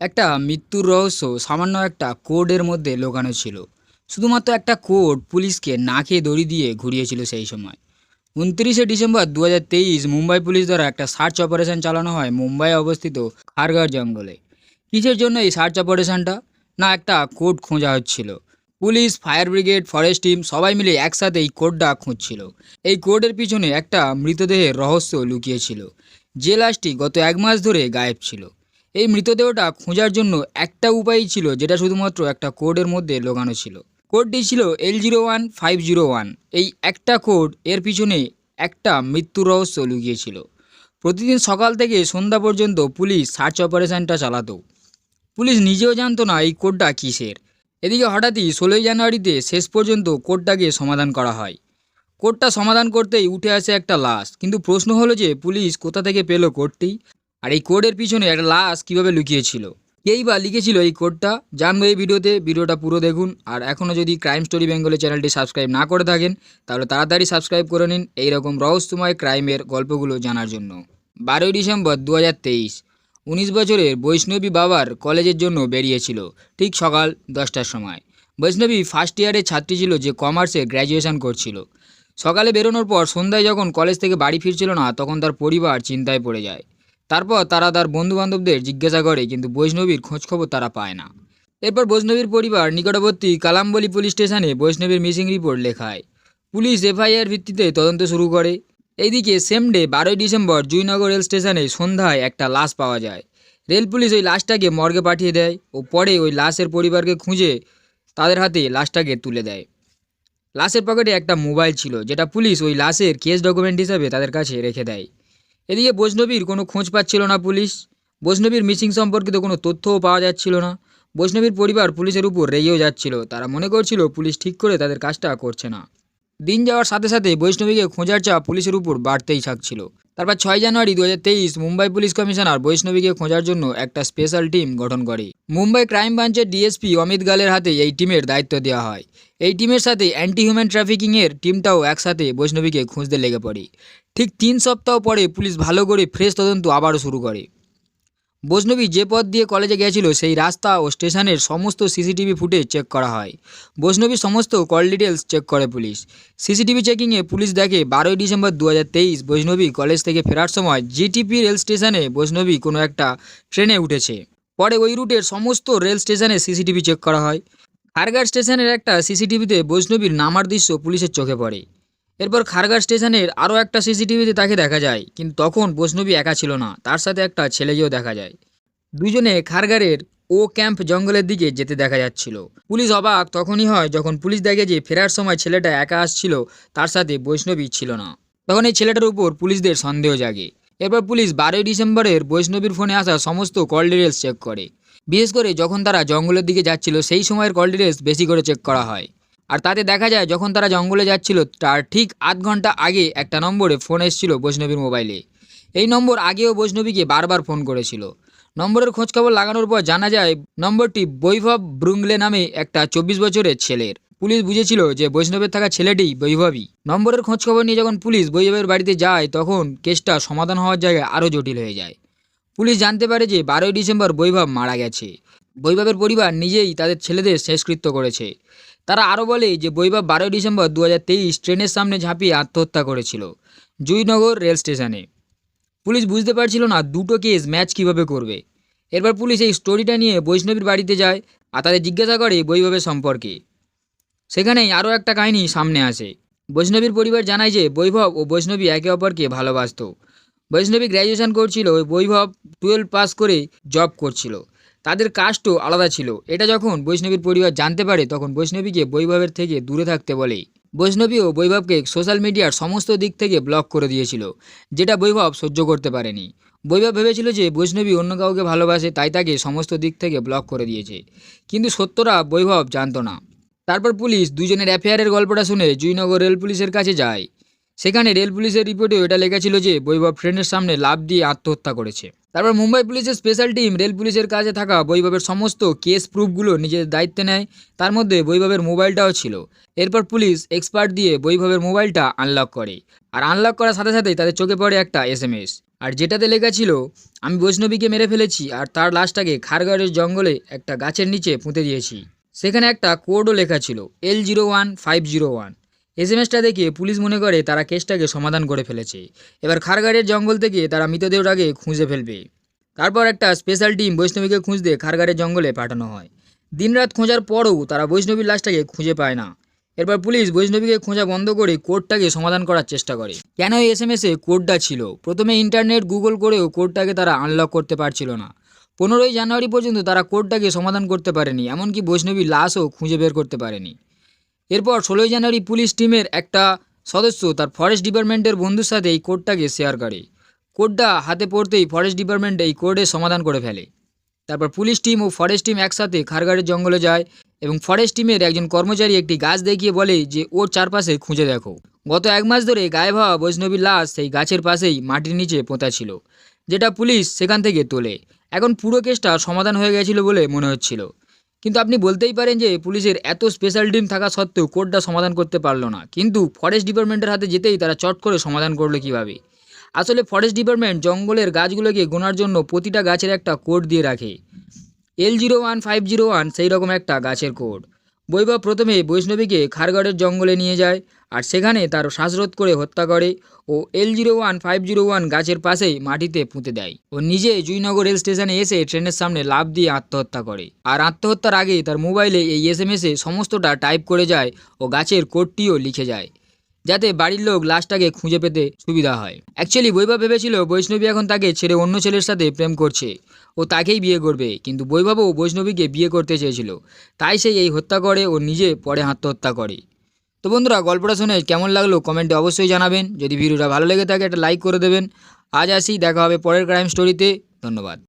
একটা মৃত্যুর রহস্য সামান্য একটা কোডের মধ্যে লোকানো ছিল। শুধুমাত্র একটা কোড পুলিশকে নাকে দড়ি দিয়ে ঘুরিয়েছিল সেই সময়। উনত্রিশে ডিসেম্বর দু হাজার তেইশ মুম্বাই পুলিশ দ্বারা একটা সার্চ অপারেশন চালানো হয় মুম্বাই অবস্থিত খারগার জঙ্গলে। কিসের জন্য এই সার্চ অপারেশনটা? না, একটা কোড খোঁজা হচ্ছিল। Police, fire brigade, forest team সবাই মিলে একসাথে এই কোডটা খুঁজছিল। এই কোডের পিছনে একটা মৃতদেহের রহস্য লুকিয়েছিল, যে লাশটি গত এক মাস ধরে গায়েব ছিল। এই মৃতদেহটা খোঁজার জন্য একটা উপায়ই ছিল, যেটা শুধুমাত্র একটা কোডের মধ্যে লোকানো ছিল। কোডটি ছিল L zero one five zero one এই একটা কোড এর পিছনে একটা মৃত্যুর রহস্য লুকিয়েছিল। প্রতিদিন সকাল থেকে সন্ধ্যা পর্যন্ত পুলিশ সার্চ অপারেশনটা চালাতো। পুলিশ নিজেও জানতো না এই কোডটা কিসের। এদিকে হঠাৎই ষোলোই জানুয়ারিতে শেষ পর্যন্ত কোডটাকে সমাধান করা হয়। কোডটা সমাধান করতেই উঠে আসে একটা লাশ। কিন্তু প্রশ্ন হলো যে পুলিশ কোথা থেকে পেল কোডটি? আর এই কোডের পিছনে একটা লাশ কীভাবে লুকিয়েছিল? কেই বা লিখেছিল এই কোডটা। জানব এই ভিডিওতে, ভিডিওটা পুরো দেখুন। আর এখনও যদি ক্রাইম স্টোরি বেঙ্গলি চ্যানেলটি সাবস্ক্রাইব না করে থাকেন, তাহলে তাড়াতাড়ি সাবস্ক্রাইব করে নিন এইরকম রহস্যময় ক্রাইমের গল্পগুলো জানার জন্য। বারোই ডিসেম্বর দু হাজার তেইশ, উনিশ বছরের বৈষ্ণবী বাবার কলেজের জন্য বেরিয়েছিল ঠিক সকাল দশটার সময়। বৈষ্ণবী ফার্স্ট ইয়ারের ছাত্রী ছিল যে কমার্সে গ্র্যাজুয়েশন করছিল। সকালে বেরোনোর পর সন্ধ্যায় যখন কলেজ থেকে বাড়ি ফিরছিল না, তখন তার পরিবার চিন্তায় পড়ে যায়। তারপর তারা তার বন্ধুবান্ধবদের জিজ্ঞাসা করে, কিন্তু বৈষ্ণবীর খোঁজখবর তারা পায় না। এরপর বৈষ্ণবীর পরিবার নিকটবর্তী কালাম্বলি পুলিশ স্টেশনে বৈষ্ণবীর মিসিং রিপোর্ট লেখায়। পুলিশ এফআইআর ভিত্তিতে তদন্ত শুরু করে। এইদিকে সেম ডে, বারোই ডিসেম্বর, জুইনগর রেল স্টেশনে সন্ধ্যায় একটা লাশ পাওয়া যায়। রেল পুলিশ ওই লাশটাকে মর্গে পাঠিয়ে দেয় ও পরে ওই লাশের পরিবারকে খুঁজে তাদের হাতে লাশটাকে তুলে দেয়। লাশের পকেটে একটা মোবাইল ছিল, যেটা পুলিশ ওই লাশের কেস ডকুমেন্ট হিসাবে তাদের কাছে রেখে দেয়। এদিকে বৈষ্ণবীর কোনো খোঁজ পাচ্ছিল না পুলিশ। বৈষ্ণবীর মিসিং সম্পর্কিত কোনো তথ্যও পাওয়া যাচ্ছিল না। বৈষ্ণবীর পরিবার পুলিশের উপর রেগেও যাচ্ছিল। তারা মনে করছিল পুলিশ ঠিক করে তাদের কাজটা করছে না। দিন যাওয়ার সাথে সাথে বৈষ্ণবীকে খোঁজার চাপ পুলিশের উপর বাড়তেই থাকছিল। তারপর ছয় জানুয়ারি দু হাজার তেইশ মুম্বাই পুলিশ কমিশনার বৈষ্ণবীকে খোঁজার জন্য একটা স্পেশাল টিম গঠন করে। মুম্বাই ক্রাইম ব্রাঞ্চের ডিএসপি অমিত গালের হাতে এই টিমের দায়িত্ব দেওয়া হয়। এই টিমের সাথে অ্যান্টি হিউম্যান ট্রাফিকিংয়ের টিমটাও একসাথে বৈষ্ণবীকে খুঁজতে লেগে পড়ে। ঠিক তিন সপ্তাহ পরে পুলিশ ভালো করে ফ্রেশ তদন্ত আবারও শুরু করে। বৈষ্ণবী যে পথ দিয়ে কলেজে গেছিল সেই রাস্তা ও স্টেশনের সমস্ত সিসিটিভি ফুটেজ চেক করা হয়। বৈষ্ণবীর সমস্ত কল ডিটেলস চেক করে পুলিশ। সিসিটিভি চেকিংয়ে পুলিশ দেখে বারোই ডিসেম্বর দু হাজার তেইশ বৈষ্ণবী কলেজ থেকে ফেরার সময় জিটিপি রেল স্টেশনে বৈষ্ণবী কোনো একটা ট্রেনে উঠেছে। পরে ওই রুটের সমস্ত রেল স্টেশনে সিসিটিভি চেক করা হয়। খারগার স্টেশনের একটা সিসিটিভিতে বৈষ্ণবীর নামার দৃশ্য পুলিশের চোখে পড়ে। এরপর খারগার স্টেশনের আরও একটা সিসিটিভিতে তাকে দেখা যায়, কিন্তু তখন বৈষ্ণবী একা ছিল না, তার সাথে একটা ছেলেকেও দেখা যায়। দুজনে খারগারের ও ক্যাম্প জঙ্গলের দিকে যেতে দেখা যাচ্ছিল। পুলিশ অবাক তখনই হয় যখন পুলিশ দেখে যে ফেরার সময় ছেলেটা একা আসছিল, তার সাথে বৈষ্ণবী ছিল না। তখন এই ছেলেটার উপর পুলিশদের সন্দেহ জাগে। এরপর পুলিশ বারোই ডিসেম্বরের বৈষ্ণবীর ফোনে আসা সমস্ত কল ডিটেলস চেক করে। বিশেষ করে যখন তারা জঙ্গলের দিকে যাচ্ছিল, সেই সময়ের কল ডিটেলস বেশি করে চেক করা হয়। আর তাতে দেখা যায়, যখন তারা জঙ্গলে যাচ্ছিল, তার ঠিক আধ ঘণ্টা আগে একটা নম্বরে ফোন এসেছিল বৈষ্ণবীর মোবাইলে। এই নম্বর আগেও বৈষ্ণবীকে বারবার ফোন করেছিল। নম্বরের খোঁজখবর লাগানোর পর জানা যায়, নম্বরটি বৈভব ব্রুংলে নামে একটা চব্বিশ বছরের ছেলের। পুলিশ বুঝেছিল যে বৈষ্ণবের থাকা ছেলেটি বৈভবী নম্বরের খোঁজখবর নিয়ে যখন পুলিশ বৈভবের বাড়িতে যায়, তখন কেসটা সমাধান হওয়ার জায়গায় আরও জটিল হয়ে যায়। পুলিশ জানতে পারে যে বারোই ডিসেম্বর বৈভব মারা গেছে। বৈভবের পরিবার নিজেই তাদের ছেলেদের শেষকৃত্য করেছে। তারা আরও বলে যে বৈভব বারোই ডিসেম্বর দু হাজার তেইশ ট্রেনের সামনে ঝাঁপিয়ে আত্মহত্যা করেছিল জুইনগর রেল স্টেশনে। পুলিশ বুঝতে পারছিল না দুটো কেস ম্যাচ কীভাবে করবে। এরপর পুলিশ এই স্টোরিটা নিয়ে বৈষ্ণবীর বাড়িতে যায় আর তাদের জিজ্ঞাসা করে বৈভবের সম্পর্কে। সেখানেই আরও একটা কাহিনী সামনে আসে। বৈষ্ণবীর পরিবার জানায় যে বৈভব ও বৈষ্ণবী একে অপরকে ভালোবাসতো। বৈষ্ণবী গ্র্যাজুয়েশন করছিল বৈভব টুয়েলভ পাস করে জব করছিল। তাদের কাস্টও আলাদা ছিল। এটা যখন বৈষ্ণবীর পরিবার জানতে পারে, তখন বৈষ্ণবীকে বৈভবের থেকে দূরে থাকতে বলে। বৈষ্ণবী ও বৈভবকে সোশ্যাল মিডিয়ার সমস্ত দিক থেকে ব্লক করে দিয়েছিল, যেটা বৈভব সহ্য করতে পারেনি। বৈভব ভেবেছিল যে বৈষ্ণবী অন্য কাউকে ভালোবাসে, তাই তাকে সমস্ত দিক থেকে ব্লক করে দিয়েছে। কিন্তু সত্যরা বৈভব জানত না। তারপর পুলিশ দুজনের অ্যাফেয়ারের গল্পটা শুনে জুইনগর রেল পুলিশের কাছে যায়। সেখানে রেল পুলিশের রিপোর্টেও এটা লেখা ছিল যে, বৈভব ট্রেনের সামনে লাভ দিয়ে আত্মহত্যা করেছে। তারপর মুম্বাই পুলিশের স্পেশাল টিম রেল পুলিশের কাছে থাকা বৈভবের সমস্ত কেস প্রুফগুলো নিজের দায়িত্বে নেয়। তার মধ্যে বৈভবের মোবাইলটাও ছিল। এরপর পুলিশ এক্সপার্ট দিয়ে বৈভবের মোবাইলটা আনলক করে। আর আনলক করার সাথে সাথেই তাদের চোখে পড়ে একটা এস এম এস আর যেটাতে লেখা ছিল, আমি বৈষ্ণবীকে মেরে ফেলেছি আর তার লাশটাকে খারগাড়ের জঙ্গলে একটা গাছের নিচে পুঁতে দিয়েছি। সেখানে একটা কোডও লেখা ছিল L zero one five zero one S M এসটা দেখে পুলিশ মনে করে তারা কেসটাকে সমাধান করে ফেলেছে। এবার খারগাড়ের জঙ্গল থেকে তারা মৃতদেহটাকে খুঁজে ফেলবে। তারপর একটা স্পেশাল টিম বৈষ্ণবীকে খুঁজতে খারগাড়ের জঙ্গলে পাঠানো হয়। দিনরাত খোঁজার পরও তারা বৈষ্ণবীর লাশটাকে খুঁজে পায় না। এরপর পুলিশ বৈষ্ণবীকে খোঁজা বন্ধ করে কোডটাকে সমাধান করার চেষ্টা করে। কেন এই এস এম এসে কোডটা ছিল? প্রথমে ইন্টারনেট গুগল করেও কোডটাকে তারা আনলক করতে পারছিল না। পনেরোই জানুয়ারি পর্যন্ত তারা কোডটাকে সমাধান করতে পারেনি, এমনকি বৈষ্ণবীর লাশও খুঁজে বের করতে পারেনি। এরপর ষোলোই জানুয়ারি পুলিশ টিমের একটা সদস্য তার ফরেস্ট ডিপার্টমেন্টের বন্ধুর সাথে এই কোডটাকে শেয়ার করে। কোডটা হাতে পড়তেই ফরেস্ট ডিপার্টমেন্ট এই কোডের সমাধান করে ফেলে। তারপর পুলিশ টিম ও ফরেস্ট টিম একসাথে খারগাড়ের জঙ্গলে যায় এবং ফরেস্ট টিমের একজন কর্মচারী একটি গাছ দেখিয়ে বলে যে, ওর চারপাশে খুঁজে দেখো। গত এক মাস ধরে গায়েব হওয়া বৈষ্ণবীর লাশ সেই গাছের পাশেই মাটির নিচে পোঁতা ছিল, যেটা পুলিশ সেখান থেকে তোলে। এখন পুরো কেসটা সমাধান হয়ে গেছিল বলে মনে হচ্ছিল। কিন্তু আপনি বলতেই পারেন যে পুলিশের এত স্পেশাল টিম থাকা সত্ত্বেও কোডটা সমাধান করতে পারল না। কিন্তু ফরেস্ট ডিপার্টমেন্টের হাতে যেতেই তারা চট করে সমাধান করল কীভাবে? আসলে ফরেস্ট ডিপার্টমেন্ট জঙ্গলের গাছগুলোকে গোনার জন্য প্রতিটা গাছের একটা কোড দিয়ে রাখে। L zero one five zero one সেই রকম একটা গাছের কোড বৈভব প্রথমে বৈষ্ণবীকে খারগড়ের জঙ্গলে নিয়ে যায় আর সেখানে তার শ্বাসরোধ করে হত্যা করে ও L zero one five zero one গাছের পাশেই মাটিতে পুঁতে দেয়। ও নিজে জুইনগর রেল স্টেশনে এসে ট্রেনের সামনে লাভ দিয়ে আত্মহত্যা করে। আর আত্মহত্যার আগে তার মোবাইলে এই এস এম এসে সমস্তটা টাইপ করে যায় ও গাছের কোডটিও লিখে যায়। যাতে বাড়ির লোক লাশটাকে খুঁজে পেতে সুবিধা হয়। অ্যাকচুয়ালি বৈভব ভেবেছিল বৈষ্ণবী এখন তাকে ছেড়ে অন্য ছেলের সাথে প্রেম করছে। ও তাকেই বিয়ে করবে, কিন্তু বৈভবও বৈষ্ণবীকে বিয়ে করতে চেয়েছিল। তাই সে এই হত্যা করে ও নিজে পরে আত্মহত্যা করে। তো বন্ধুরা, গল্পটা শুনে কেমন লাগল কমেন্টে অবশ্যই জানাবেন। যদি ভিডিওটা ভালো লেগে থাকে, একটা লাইক করে দেবেন। আজ আসি, দেখা হবে পরের ক্রাইম স্টোরিতে ধন্যবাদ।